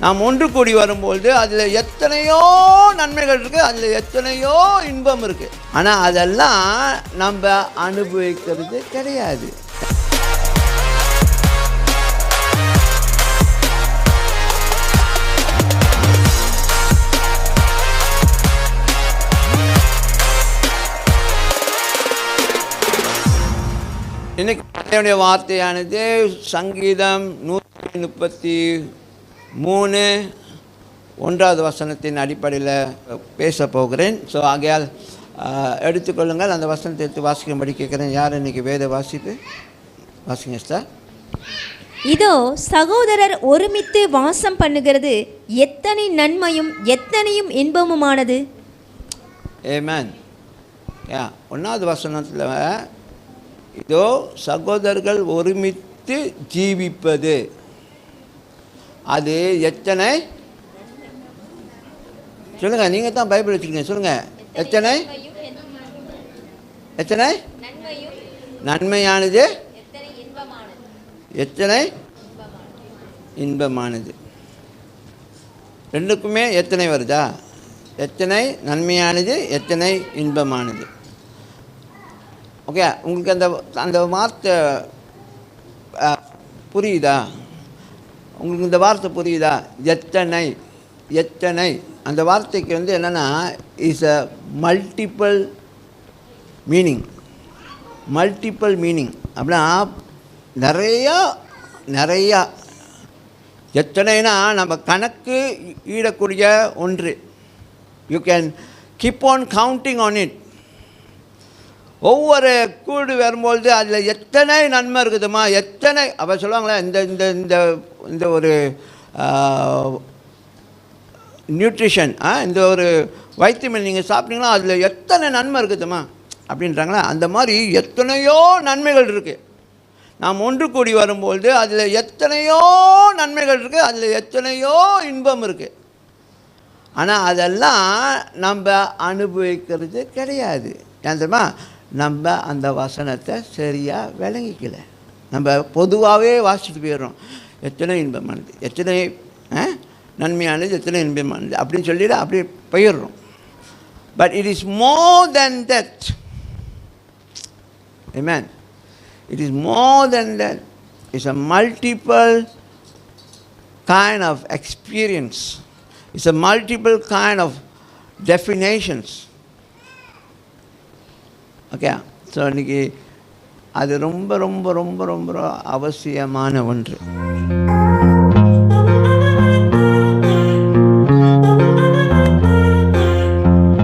நாம் ஒன்று கூடி வரும்பொழுது அதில் எத்தனையோ நன்மைகள் இருக்குது அதில் எத்தனையோ இன்பம் இருக்குது ஆனால் அதெல்லாம் நம்ம அனுபவிக்கிறது கிடையாது. இன்னைக்கு வார்த்தையானது சங்கீதம் நூற்றி முப்பத்தி மூணு ஒன்றாவது வசனத்தின் அடிப்படையில் பேச போகிறேன். ஸோ ஆகையால் எடுத்துக்கொள்ளுங்கள். அந்த வசனத்தை எடுத்து வாசிக்கும்படி கேட்குறேன். யார் இன்னைக்கு வேத வாசிப்பு? வாசிங்க சார் இதோ சகோதரர் ஒருமித்து வாசம் பண்ணுகிறது. எத்தனை நன்மையும் எத்தனையும் இன்பமுமானது? ஏமேன் யா ஒன்றாவது வசனத்தில் இதோ சகோதரர்கள் ஒருமித்து ஜீவிப்பது. அது எத்தனை? சொல்லுங்க நீங்கள் தான் பைபிள் வச்சுக்கீங்க சொல்லுங்க. எத்தனை? எத்தனை? நன்மையானது? எத்தனை? இன்பமானது. ரெண்டுக்குமே எத்தனை வருதா? எத்தனை நன்மையானது எத்தனை இன்பமானது. ஓகே உங்களுக்கு அந்த அந்த வார்த்தை புரியுதா? உங்களுக்கு இந்த வார்த்தை புரியுதா? எத்தனை எத்தனை. அந்த வார்த்தைக்கு வந்து என்னென்னா is a multiple meaning multiple meaning அப்படின்னா நிறையா நிறையா. எத்தனைனா நம்ம கணக்கு ஈடக்கூடிய ஒன்று. You can keep on counting on it ஒவ்வொரு கூடு வரும்பொழுது அதில் எத்தனை நன்மை இருக்குதுமா? எத்தனை அப்போ சொல்லுவாங்களே இந்த இந்த இந்த இந்த ஒரு நியூட்ரிஷன் இந்த ஒரு வைட்டமின் நீங்கள் சாப்பிட்டீங்கன்னா அதில் எத்தனை நன்மை இருக்குதுமா? அப்படின்றாங்களா அந்த மாதிரி எத்தனையோ நன்மைகள் இருக்குது நாம் ஒன்று கூடி வரும்பொழுது அதில் எத்தனையோ நன்மைகள் இருக்குது அதில் எத்தனையோ இன்பம் இருக்குது ஆனால் அதெல்லாம் நம்ம அனுபவிக்கிறது கிடையாது. ஏன் தெரியுமா? நம்ம அந்த வசனத்தை சரியாக விளங்கிக்கல. நம்ம பொதுவாகவே வாசிட்டு போயிடுறோம். எத்தனை இன்பமானது? எத்தனை ஆ, நன்மையானது எத்தனை இன்பமானது? அப்படின்னு சொல்லிட்டு அப்படியே போயிடுறோம். But it is more than that man it is more than that it's a multiple kind of experience it's a multiple kind of definitions okay so இன்னைக்கு அது ரொம்ப ரொம்ப ரொம்ப ரொம்ப அவசியமான ஒன்று.